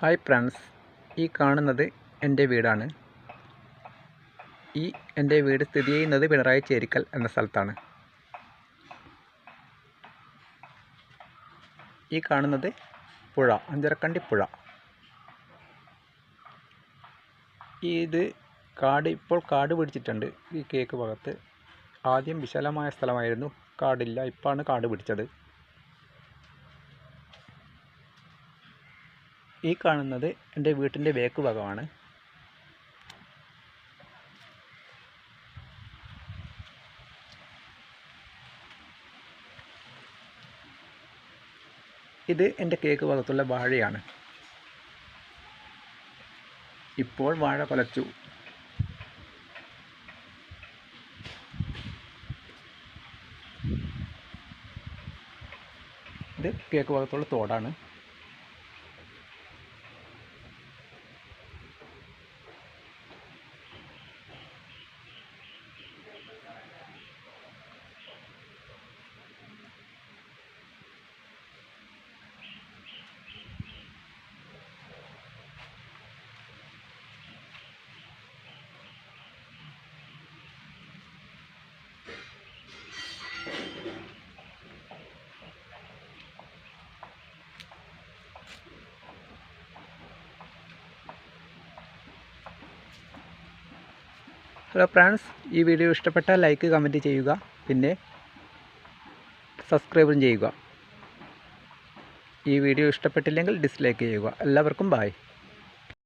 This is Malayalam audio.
Hi friends. ഈ കാണുന്നത് എന്റെ വീടാണ്. ഈ എന്റെ വീട് സ്ഥിതി ചെയ്യുന്നത് പിണറായി ചേരിക്കൽ എന്ന സ്ഥലത്താണ്. ഈ കാണുന്നത് പുഴ അഞ്ചരക്കണ്ടി പുഴ. ഇത് കാട് ഇപ്പോൾ കാട് പിടിച്ചിട്ടുണ്ട്. ഈ കേക്ക് ഭാഗത്ത്. ആദ്യം വിശാലമായ സ്ഥലമായിരുന്നു. കാടില്ല ഇപ്പോഴാണ് കാട് പിടിച്ചത്. ഈ കാണുന്നത് എന്റെ വീട്ടിന്റെ ബേക്ക് ഭാഗമാണ്. ഇത് എന്റെ കേക്ക് ഭാഗത്തുള്ള വാഴയാണ്. ഇപ്പോൾ വാഴ കൊലച്ചു. ഇത് കേക്ക് ഭാഗത്തുള്ള തോടാണ്. ഹലോ ഫ്രണ്ട്സ് ഈ വീഡിയോ ഇഷ്ടപ്പെട്ടാൽ ലൈക്ക് കമന്റ് ചെയ്യുക. പിന്നെ സബ്സ്ക്രൈബും ചെയ്യുക. ഈ വീഡിയോ ഇഷ്ടപ്പെട്ടില്ലെങ്കിൽ ഡിസ്ലൈക്ക് ചെയ്യുക. എല്ലാവർക്കും ബായ്